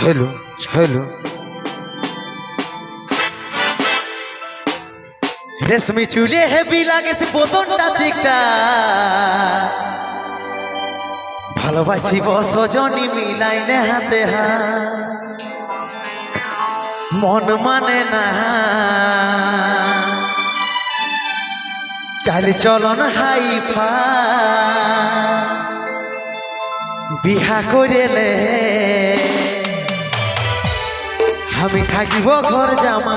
Hello hello রেশমি চুলে heavy লাগে সে বোতনটা চিকটা। ভালোবাসি বসজনি মিলাইলে হাতে হাত। মন মানে না। চাল চলন হাই ফা বিহা করেলে। আমি থাকিব ঘর জামা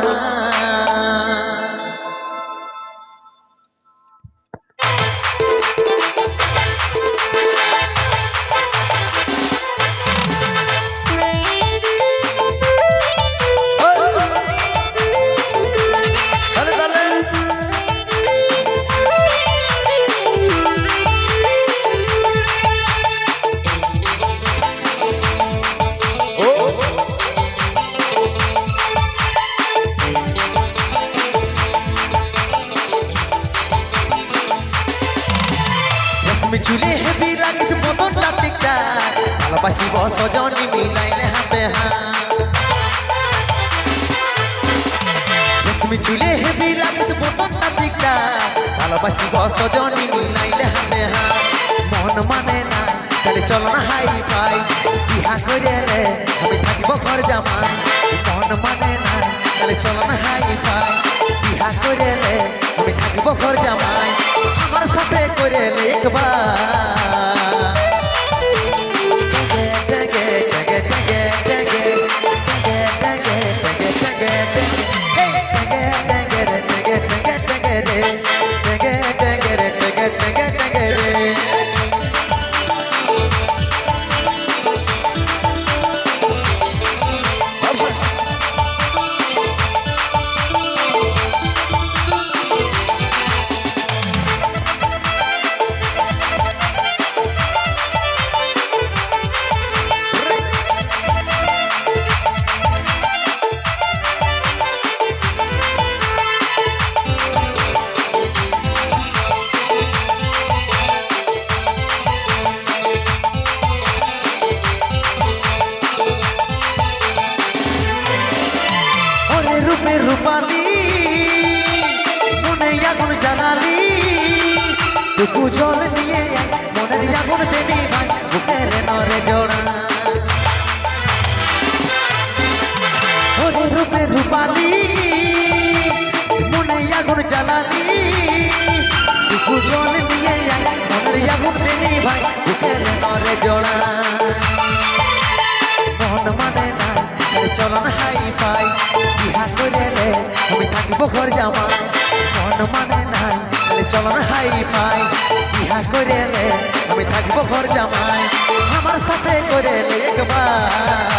রেশমি চুলে হেভি লাগিস বদনটা ঠিকঠাক ভালোবাসি বস মিলাইলে হাতে রেশমি চুলে হেভি লাগিস বদনটা ঠিকঠাক ভালোবাসি বস জনি মিলাইলে হাতে মন মানে না চলে চলো না হাই ফাই। বিহা করেলে আমি থাকিব ঘর জামাই। মন মানে না চলে চলো না হাই ফাই। বিহা করেলে আমি থাকিব ঘর জামাই। আমার সাথে করেলে দেখবা রূপালি মনে আগুন জ্বালালি। টুকু জল নিয়ে মনের আগুন দেবি ভাই বুকের নরে জোড়া। ঘর জামাই, মন মানে নাই চলন হাই পাই ইহা করে রে আমি থাকব ঘর জামাই, আমার সাথে করে রে একবার।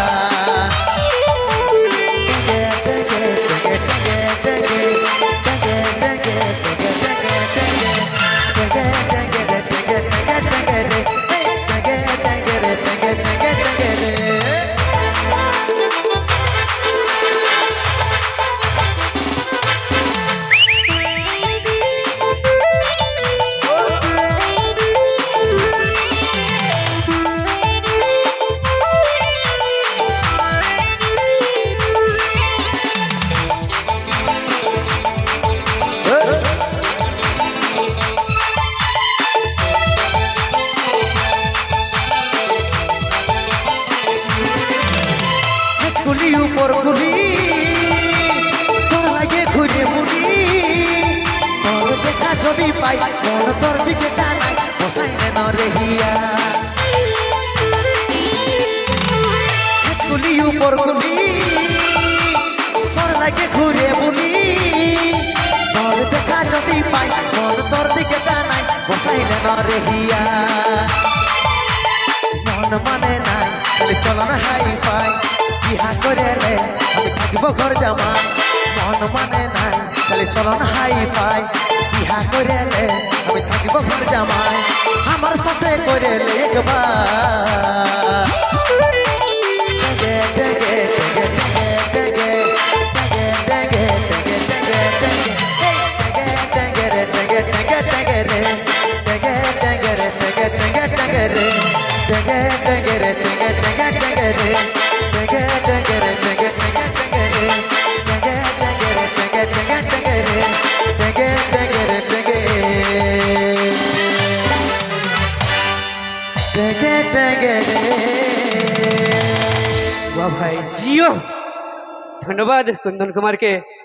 কুলি উপর কুলি তোর লাগে ঘুরে মুড়ি তোর দেখা ছবি পাই, মন তোর দিকে টানাই, বসাই নেন রে হিয়া। কুলি উপর কুলি তোর লাগে মুড়ি তোর দেখা ছবি পাই, মন তোর দিকে টানাই, বসাই নেন রে হিয়া। মন মানে নাই, খালি চলো না হাই। পাই, ইহা করে নে আমি থাকব ঘর জামাই। মন মানে নাই চলে চলন হাই পাই। ইহা করে নে আমি থাকব ঘর জামাই। আমার সাথে করে একবার। গেলে। বাহ ভাই। জিও। ধন্যবাদ কুন্দন কুমারকে।